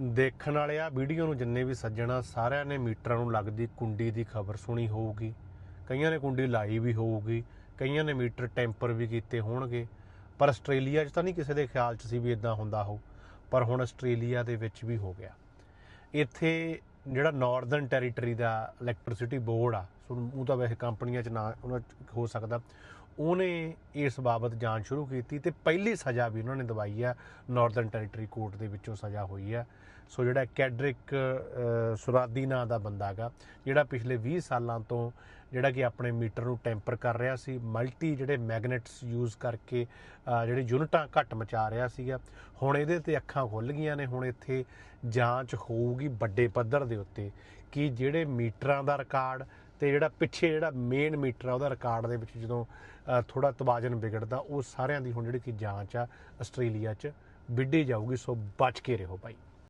ਦੇਖਣ ਵਾਲੇ ਆ, ਵੀਡੀਓ ਨੂੰ ਜਿੰਨੇ ਵੀ ਸੱਜਣਾ, ਸਾਰਿਆਂ ਨੇ ਮੀਟਰਾਂ ਨੂੰ ਲੱਗਦੀ ਕੁੰਡੀ ਦੀ ਖਬਰ ਸੁਣੀ ਹੋਊਗੀ। ਕਈਆਂ ਨੇ ਕੁੰਡੀ ਲਾਈ ਵੀ ਹੋਊਗੀ, ਕਈਆਂ ਨੇ ਮੀਟਰ ਟੈਂਪਰ ਵੀ ਕੀਤੇ ਹੋਣਗੇ। ਪਰ ਆਸਟ੍ਰੇਲੀਆ 'ਚ ਤਾਂ ਨਹੀਂ ਕਿਸੇ ਦੇ ਖਿਆਲ 'ਚ ਸੀ ਵੀ ਇਦਾਂ ਹੁੰਦਾ ਹੋ ਪਰ ਹੁਣ ਆਸਟ੍ਰੇਲੀਆ ਦੇ ਵਿੱਚ ਵੀ ਹੋ ਗਿਆ। ਇੱਥੇ ਜਿਹੜਾ ਨਾਰਥਰਨ ਟੈਰੀਟਰੀ ਦਾ ਇਲੈਕਟ੍ਰਿਸਿਟੀ ਬੋਰਡ ਆ, ਸੋ ਉਹ ਤਾਂ ਵੈਸੇ ਕੰਪਨੀਆਂ 'ਚ ਨਾ, ਉਹਨਾਂ ਹੋ ਸਕਦਾ। ਉਹਨੇ ਇਸ ਬਾਬਤ ਜਾਂਚ ਸ਼ੁਰੂ ਕੀਤੀ ਤੇ ਪਹਿਲੀ ਸਜ਼ਾ ਵੀ ਉਹਨਾਂ ਨੇ ਦਵਾਈ ਆ ਨਾਰਥਰਨ ਟੈਰੀਟਰੀ ਕੋਰਟ ਦੇ ਵਿੱਚੋਂ ਸਜ਼ਾ ਹੋਈ ਆ। ਸੋ ਜਿਹੜਾ ਕੈਡਰਿਕ ਅ, ਸੁਰਾਦੀ ਨਾਂ ਦਾ ਬੰਦਾ ਹੈਗਾ ਜਿਹੜਾ ਪਿਛਲੇ 20 ਸਾਲਾਂ ਤੋਂ ਜਿਹੜਾ ਕਿ ਆਪਣੇ ਮੀਟਰ ਨੂੰ ਟੈਂਪਰ ਕਰ ਰਿਹਾ ਸੀ ਮਲਟੀ ਜਿਹੜੇ ਮੈਗਨੇਟਸ ਯੂਜ਼ ਕਰਕੇ ਅ, ਜਿਹੜੇ ਯੂਨਿਟਾਂ ਘੱਟ ਮਚਾ ਰਿਹਾ ਸੀਗਾ ਹੁਣ ਇਹਦੇ ਤੇ ਅੱਖਾਂ ਖੁੱਲ ਗਈਆਂ ਨੇ ਹੁਣ ਇੱਥੇ ਜਾਂਚ ਹੋਊਗੀ ਵੱਡੇ ਪੱਧਰ ਦੇ ਉੱਤੇ ਕਿ ਜਿਹੜੇ ਮੀਟਰਾਂ ਦਾ ਰਿਕਾਰਡ ਤੇ ਜਿਹੜਾ ਪਿੱਛੇ ਜਿਹੜਾ ਮੇਨ ਮੀਟਰ ਆ ਉਹਦਾ ਰਿਕਾਰਡ ਦੇ ਵਿੱਚ ਜਦੋਂ ਥੋੜਾ ਤਵਾਜ਼ਨ ਵਿਗੜਦਾ, ਉਹ ਸਾਰਿਆਂ ਦੀ ਹੁਣ ਜਿਹੜੀ ਕਿ ਜਾਂਚ ਆ ਆਸਟ੍ਰੇਲੀਆ 'ਚ ਵਿੱਢੀ ਜਾਊਗੀ, ਸੋ ਬਚ ਕੇ ਰਹੋ ਭਾਈ।